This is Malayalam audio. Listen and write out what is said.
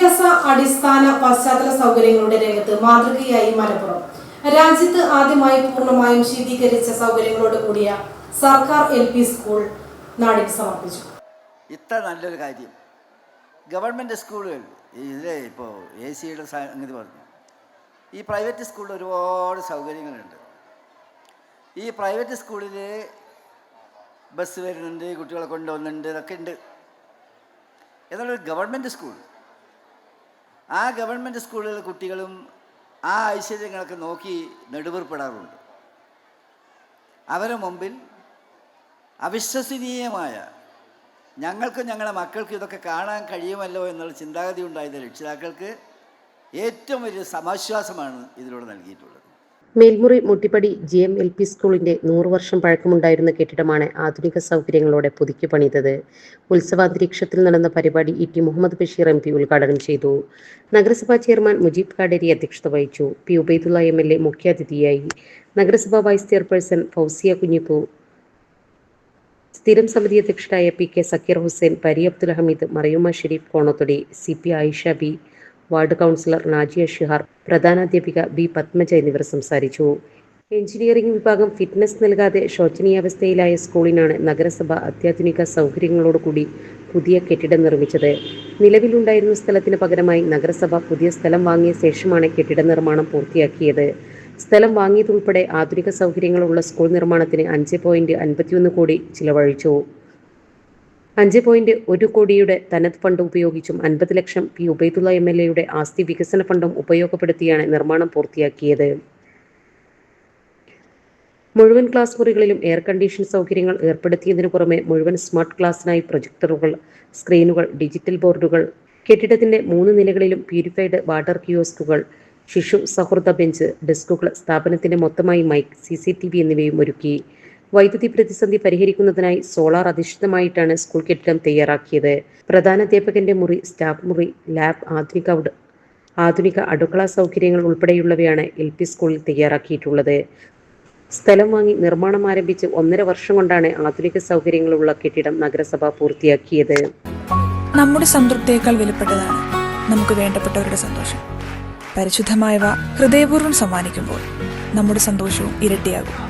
വിദ്യാഭ്യാസ അടിസ്ഥാന പശ്ചാത്തല സൗകര്യങ്ങളുടെ രംഗത്ത് മാതൃകയായി മലപ്പുറം. രാജ്യത്ത് ആദ്യമായി പൂർണമായും ശീതീകരിച്ച സൗകര്യങ്ങളോട് കൂടിയ സർക്കാർ എൽ പി സ്കൂൾ നാടിന് സമർപ്പിച്ചു. ഇത്ര നല്ലൊരു കാര്യം. ഗവൺമെന്റ് സ്കൂളുകൾ ഇതിലെ ഇപ്പോൾ എ സിയുടെ സംഗതി പറഞ്ഞു. ഈ പ്രൈവറ്റ് സ്കൂളിൽ ഒരുപാട് സൗകര്യങ്ങളുണ്ട്. ഈ പ്രൈവറ്റ് സ്കൂളിൽ ബസ് വരുന്നുണ്ട് കുട്ടികളെ കൊണ്ടുവന്നുണ്ട് ഇതൊക്കെ ഉണ്ട്. എന്നാലൊരു ഗവൺമെന്റ് സ്കൂൾ ആ ഗവൺമെന്റ് സ്കൂളിലെ കുട്ടികളും ആ ഐശ്വര്യങ്ങളൊക്കെ നോക്കി നെടുവേർപ്പെടാറുണ്ട്. അവരെ മുമ്പിൽ അവിശ്വസനീയമായ ഞങ്ങൾക്കും ഞങ്ങളുടെ മക്കൾക്കും ഇതൊക്കെ കാണാൻ കഴിയുമല്ലോ എന്നുള്ള ചിന്താഗതി ഉണ്ടായത് രക്ഷിതാക്കൾക്ക് ഏറ്റവും വലിയ സമാശ്വാസമാണ് ഇതിലൂടെ നൽകിയിട്ടുള്ളത്. Melmuri Muttippadi G M L P സ്കൂളിന്റെ നൂറ് വർഷം പഴക്കമുണ്ടായിരുന്ന കെട്ടിടമാണ് ആധുനിക സൗകര്യങ്ങളോടെ പുതുക്കി പണിതത്. ഉത്സവാന്തരീക്ഷത്തിൽ നടന്ന പരിപാടി E T Muhammad Basheer M P ഉദ്ഘാടനം ചെയ്തു. നഗരസഭാ ചെയർമാൻ മുജീബ് കാടേരി അധ്യക്ഷത വഹിച്ചു. P Ubaidulla M L A മുഖ്യാതിഥിയായി. നഗരസഭാ വൈസ് ചെയർപേഴ്സൺ ഫൗസിയ കുഞ്ഞിപ്പു. സ്ഥിരം സമിതി അധ്യക്ഷരായ P K Zakir Hussain Pari Abdul Hameed Mariyumma Sharif Konathodi C P Ayisha Bi ward councillor Najiya Shihar പ്രധാനാധ്യാപിക B Padmaja എന്നിവർ സംസാരിച്ചു. എഞ്ചിനീയറിംഗ് വിഭാഗം ഫിറ്റ്നസ് നൽകാതെ ശോചനീയാവസ്ഥയിലായ സ്കൂളിനാണ് നഗരസഭ അത്യാധുനിക സൗകര്യങ്ങളോടുകൂടി പുതിയ കെട്ടിടം നിർമ്മിച്ചത്. നിലവിലുണ്ടായിരുന്ന സ്ഥലത്തിന് പകരമായി നഗരസഭ പുതിയ സ്ഥലം വാങ്ങിയ ശേഷമാണ് കെട്ടിട നിർമ്മാണം പൂർത്തിയാക്കിയത്. സ്ഥലം വാങ്ങിയതുൾപ്പെടെ ആധുനിക സൗകര്യങ്ങളുള്ള സ്കൂൾ നിർമ്മാണത്തിന് അഞ്ച് പോയിന്റ് അൻപത്തിയൊന്ന് കോടി ചിലവഴിച്ചു. അഞ്ച് പോയിന്റ് ഒരു കോടിയുടെ തനത് ഫണ്ട് ഉപയോഗിച്ചും അൻപത് lakh P Ubaidullah M L എയുടെ ആസ്തി വികസന ഫണ്ടും ഉപയോഗപ്പെടുത്തിയാണ് നിർമ്മാണം പൂർത്തിയാക്കിയത്. മുഴുവൻ ക്ലാസ് മുറികളിലും എയർ കണ്ടീഷൻ സൗകര്യങ്ങൾ ഏർപ്പെടുത്തിയതിനു പുറമെ മുഴുവൻ സ്മാർട്ട് ക്ലാസ്സിനായി പ്രൊജക്ടറുകൾ സ്ക്രീനുകൾ ഡിജിറ്റൽ ബോർഡുകൾ കെട്ടിടത്തിന്റെ മൂന്ന് നിലകളിലും പ്യൂരിഫൈഡ് വാട്ടർ കിയോസ്കുകൾ ശിശു സൗഹൃദ ബെഞ്ച് ഡെസ്കുകൾ സ്ഥാപനത്തിന്റെ മൊത്തമായി മൈക്ക് സി എന്നിവയും ഒരുക്കി. വൈദ്യുതി പ്രതിസന്ധി പരിഹരിക്കുന്നതിനായി സോളാർ അധിഷ്ഠിതമായിട്ടാണ് സ്കൂൾ കെട്ടിടം തയ്യാറാക്കിയത്. പ്രധാനാധ്യാപകന്റെ മുറി സ്റ്റാഫ് മുറി ലാബ് ആധുനിക ആധുനിക അടുക്കള സൗകര്യങ്ങൾ ഉൾപ്പെടെയുള്ളവയാണ് എൽ പി സ്കൂളിൽ തയ്യാറാക്കിയിട്ടുള്ളത്. സ്ഥലം വാങ്ങി നിർമ്മാണം ആരംഭിച്ച് ഒന്നര വർഷം കൊണ്ടാണ് ആധുനിക സൗകര്യങ്ങളുള്ള കെട്ടിടം നഗരസഭ പൂർത്തിയാക്കിയത്. നമ്മുടെ സംതൃപ്തിയേക്കാൾ വിലപ്പെട്ടതാണ് നമുക്ക് വേണ്ടപ്പെട്ടവരുടെ സന്തോഷം. പരിശുദ്ധമായവ ഹൃദയപൂർവം സമ്മാനിക്കുമ്പോൾ നമ്മുടെ സന്തോഷവും ഇരട്ടിയാകും.